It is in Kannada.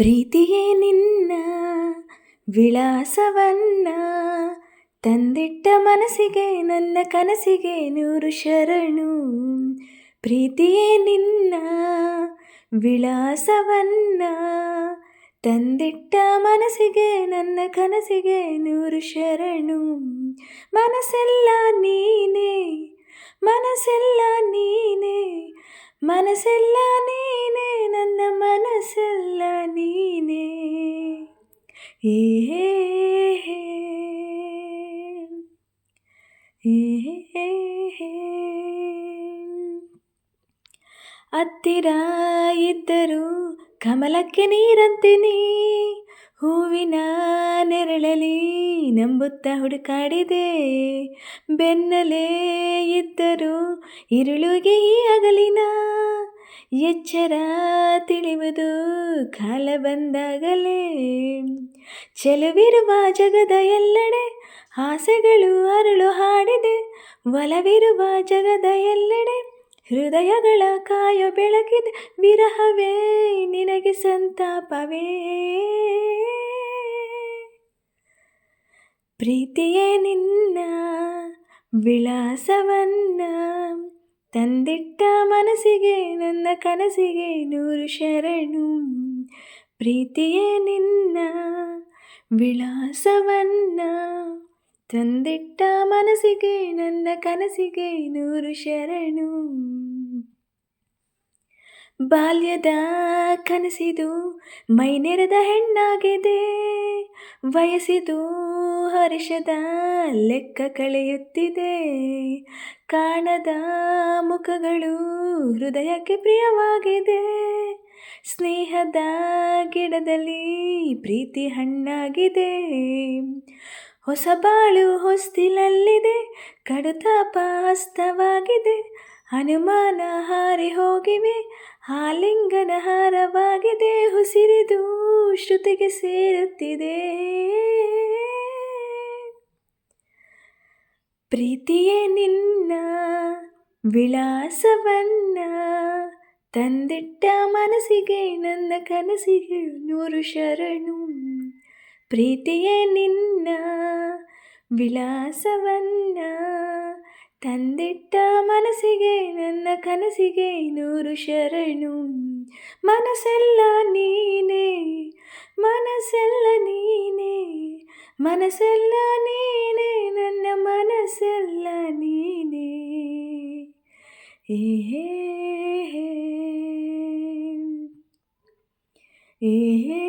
ಪ್ರೀತಿಯೇ ನಿನ್ನ ವಿಳಾಸವನ್ನ ತಂದಿಟ್ಟ ಮನಸ್ಸಿಗೆ ನನ್ನ ಕನಸಿಗೆ ನೂರು ಶರಣು. ಪ್ರೀತಿಯೇ ನಿನ್ನ ವಿಳಾಸವನ್ನ ತಂದಿಟ್ಟ ಮನಸ್ಸಿಗೆ ನನ್ನ ಕನಸಿಗೆ ನೂರು ಶರಣು. ಮನಸ್ಸೆಲ್ಲ ನೀನೇ ಮನಸ್ಸೆಲ್ಲ ನೀನೇ ಮನಸ್ಸೆಲ್ಲ ನೀನೇ ಏ. ಹತ್ತಿರ ಇದ್ದರೂ ಕಮಲಕ್ಕೆ ನೀರಂತೀನಿ ಹೂವಿನ ನೆರಳಲಿ ನಂಬುತ್ತ ಹುಡುಕಾಡಿದೆ. ಬೆನ್ನಲೇ ಇದ್ದರೂ ಇರುಳುಗೆ ಈ ಹಗಲಿನ ಎಚ್ಚರ ತಿಳಿಯುವುದು ಕಾಲ ಬಂದಾಗಲೇ. ಚೆಲುವಿರುವ ಜಗದ ಎಲ್ಲೆಡೆ ಆಸೆಗಳು ಅರಳು ಹಾಡಿದೆ. ಒಲವಿರುವ ಜಗದ ಎಲ್ಲೆಡೆ ಹೃದಯಗಳ ಕಾಯು ಬೆಳಕಿದೆ. ವಿರಹವೇ ನಿನಗೆ ಸಂತಾಪವೇ. ಪ್ರೀತಿಯೇ ನಿನ್ನ ವಿಳಾಸವನ್ನ ತಂದಿಟ್ಟ ಮನಸ್ಸಿಗೆ, ನನ್ನ ಕನಸಿಗೆ ನೂರು ಶರಣು. ಪ್ರೀತಿಯೇ ನಿನ್ನ ವಿಳಾಸವನ್ನ ತಂದಿಟ್ಟ ಮನಸ್ಸಿಗೆ, ನನ್ನ ಕನಸಿಗೆ ನೂರು ಶರಣು. ಬಾಲ್ಯದ ಕನಸಿದು ಮೈನೆರೆದ ಹೆಣ್ಣಾಗಿದೆ, ವಯಸ್ಸಿದು ಹರ್ಷದ ಲೆಕ್ಕ ಕಳೆಯುತ್ತಿದೆ. ಕಾಣದ ಮುಖಗಳು ಹೃದಯಕ್ಕೆ ಪ್ರಿಯವಾಗಿದೆ. ಸ್ನೇಹದ ಗಿಡದಲ್ಲಿ ಪ್ರೀತಿ ಹಣ್ಣಾಗಿದೆ. ಹೊಸ ಬಾಳು ಹೊಸ್ತಿಲಲ್ಲಿದೆ. ಕಡುತಾಪಾಸ್ತವಾಗಿದೆ ಹನುಮಾನ ಹಾರಿ ಹೋಗಿವೆ. ಆಲಿಂಗನ ಹಾರವಾಗಿದೆ. ಉಸಿರಿದು ಶ್ರುತಿಗೆ ಸೇರುತ್ತಿದೆ. ಪ್ರೀತಿಯೇ ನಿನ್ನ, ವಿಳಾಸವನ್ನ ತಂದಿಟ್ಟ ಮನಸ್ಸಿಗೆ ನನ್ನ ಕನಸಿಗೆ ನೂರು ಶರಣು. ಪ್ರೀತಿಯೇ ನಿನ್ನ, ವಿಳಾಸವನ್ನ ತಂದಿಟ್ಟ ಮನಸ್ಸಿಗೆ ನನ್ನ ಕನಸಿಗೆ ನೂರು ಶರಣು. ಮನಸ್ಸೆಲ್ಲ ನೀನೇ ಮನಸ್ಸೆಲ್ಲ ನೀನೇ ಮನಸ್ಸೆಲ್ಲ ನೀನೇ ಮನಸ್ಸೆಲ್ಲ ನೀನೇ ಏ ಹೇ ಹೇ. ಏ ಹೇ